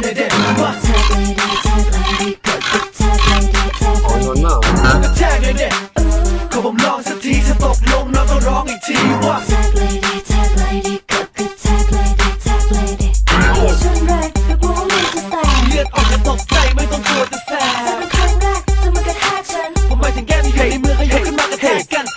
เลยเด็ดมาอ๋อนอนเมาก็แทกเลยเด็ดขอผมลองสักทีถ้าตกลงน้องต้องร้องอีกทีว่าเลือดออกจะตกใจไม่ต้องกลัวจะแส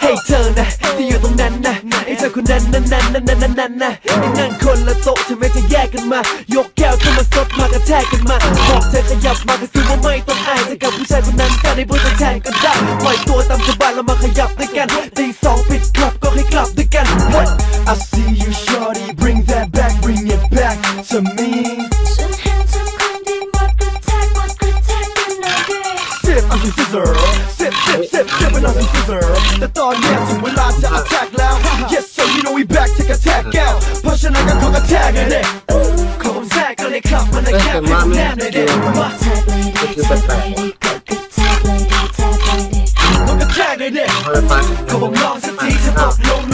ให้เธอนะที่อยู่ตรงนั้นนะไอ้เธอคนนั้นนั้นนั้นนั้นนั้นนั้นนั้นนะไอ้นั่นคนละโต๊ะทำไมจะแยกกันมา ยกแก้วขึ้นมาสดมากระแทกกันมาบอกเธอขยับมากระซิบว่าไม่ต้องอายจะกับผู้ชายคนนั้นกันในบนแทนก็ได้ปล่อยตัวตามสบายแล้วมาขยับด้วยกันตีสองปิดคลับก็ให้กลับด้วยกัน What I see you shorty bring that back bring it back to me Sip เอาสิ scissor Sip sip sip sip มันเอาสิ scissor แต่ตอนเนี้ยถึงเวลาจะ attack แล้ว Yes sir you know we back take attack out เพราะฉะนั้นก็ขอกระแทกกันเด็ขอผมแทรกกันเลยครับมันในแคบให้ผมแนบเลยเด็มาขอกระแทกเลยเด็เฮ้ยไปขอผมลองสักทีถ้าตกลง